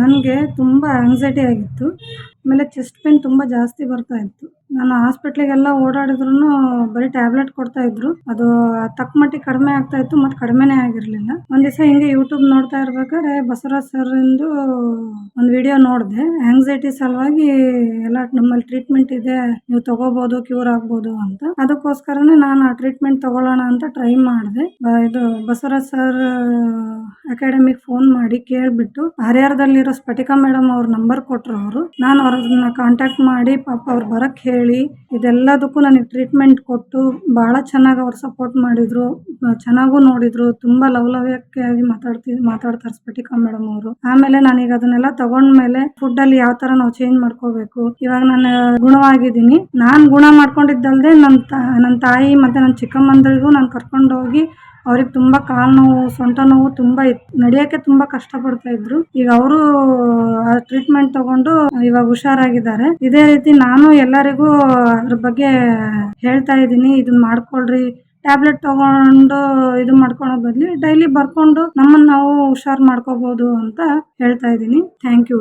ನನಗೆ ತುಂಬ ಆಂಗ್ಸೈಟಿ ಆಗಿತ್ತು. ಆಮೇಲೆ ಚೆಸ್ಟ್ ಪೇನ್ ತುಂಬ ಜಾಸ್ತಿ ಬರ್ತಾ ಇತ್ತು. ನಾನು ಹಾಸ್ಪಿಟ್ಲಿಗೆಲ್ಲ ಓಡಾಡಿದ್ರು ಬರೀ ಟ್ಯಾಬ್ಲೆಟ್ ಕೊಡ್ತಾ ಇದ್ರು. ಅದು ತಕ್ಕ ಮಟ್ಟಿಗೆ ಕಡಿಮೆ ಆಗ್ತಾ ಇತ್ತು, ಮತ್ತು ಕಡಿಮೆನೇ ಆಗಿರಲಿಲ್ಲ. ಒಂದು ದಿವಸ ಹಿಂಗೆ ಯೂಟ್ಯೂಬ್ ನೋಡ್ತಾ ಇರ್ಬೇಕಾದ್ರೆ ಬಸವರಾಜ್ ಸರ್ಂದು ಒಂದು ವಿಡಿಯೋ ನೋಡಿದೆ. ಆಂಗ್ಸೈಟಿ ಸಲುವಾಗಿ ಎಲ್ಲ ನಮ್ಮಲ್ಲಿ ಟ್ರೀಟ್ಮೆಂಟ್ ಇದೆ, ನೀವು ತಗೋಬಹುದು ಕ್ಯೂರ್ ಆಗ್ಬೋದು ಅಂತ. ಅದಕ್ಕೋಸ್ಕರನೇ ನಾನು ಆ ಟ್ರೀಟ್ಮೆಂಟ್ ತಗೊಳ್ಳೋಣ ಅಂತ ಟ್ರೈ ಮಾಡಿದೆ. ಇದು ಬಸವರಾಜ್ ಸರ್ ಅಕಾಡೆಮಿಗೆ ಫೋನ್ ಮಾಡಿ ಕೇಳಿಬಿಟ್ಟು ಹರಿಹರದಲ್ಲಿರೋ ಸ್ಫಟಿಕಾ ಮೇಡಮ್ ಅವ್ರ ನಂಬರ್ ಕೊಟ್ಟರು ಅವರು. ನಾನು ಅವ್ರನ್ನ ಕಾಂಟ್ಯಾಕ್ಟ್ ಮಾಡಿ ಪಾಪ ಅವ್ರು ಬರಕ್ಕೆ ಹೇಳಿ, ಇದೆಲ್ಲದಕ್ಕೂ ನನಗೆ ಟ್ರೀಟ್ಮೆಂಟ್ ಕೊಟ್ಟು ಬಹಳ ಚೆನ್ನಾಗಿ ಅವ್ರು ಸಪೋರ್ಟ್ ಮಾಡಿದ್ರು ಚೆನ್ನಾಗೂ ನೋಡಿದ್ರು, ತುಂಬಾ ಲವಲವ್ಯಕ್ಕೆ ಆಗಿ ಮಾತಾಡ್ತಿ, ಮಾತಾಡ್ತಾರೆ ಸ್ಫಟಿಕಾ ಮೇಡಮ್ ಅವರು. ಆಮೇಲೆ ನಾನೀಗ ಅದನ್ನೆಲ್ಲ ತಗೊಂಡ್ಮೇಲೆ ಫುಡ್ಡಲ್ಲಿ ಯಾವ ತರ ನಾವು ಚೇಂಜ್ ಮಾಡ್ಕೋಬೇಕು, ಇವಾಗ ನಾನು ಗುಣವಾಗಿದ್ದೀನಿ. ನಾನು ಗುಣ ಮಾಡ್ಕೊಂಡಿದ್ದಲ್ಲದೆ ನನ್ನ ತಾ ನನ್ನ ತಾಯಿ ಮತ್ತು ನನ್ನ ಚಿಕ್ಕಮ್ಮಂದ್ರಿಗೂ ನಾನು ಕರ್ಕೊಂಡೋಗಿ ಅವ್ರಿಗೆ ತುಂಬ ಕಾಲು ನೋವು, ಸೊಂಟ ನೋವು ತುಂಬ ಇತ್ತು ನಡೆಯೋಕ್ಕೆ ತುಂಬ ಕಷ್ಟಪಡ್ತಾ ಇದ್ರು. ಈಗ ಅವರು ಟ್ರೀಟ್ಮೆಂಟ್ ತಗೊಂಡು ಇವಾಗ ಹುಷಾರಾಗಿದ್ದಾರೆ. ಇದೇ ರೀತಿ ನಾನು ಎಲ್ಲರಿಗೂ ಅದ್ರ ಬಗ್ಗೆ ಹೇಳ್ತಾ ಇದ್ದೀನಿ. ಇದನ್ನ ಮಾಡ್ಕೊಳ್ರಿ. ಟ್ಯಾಬ್ಲೆಟ್ ತಗೊಂಡು ಇದು ಮಾಡ್ಕೊಳೋ ಬದಲು ಡೈಲಿ ಬರ್ಕೊಂಡು ನಮ್ಮನ್ನು ನಾವು ಹುಷಾರು ಮಾಡ್ಕೋಬೋದು ಅಂತ ಹೇಳ್ತಾ ಇದ್ದೀನಿ. Thank you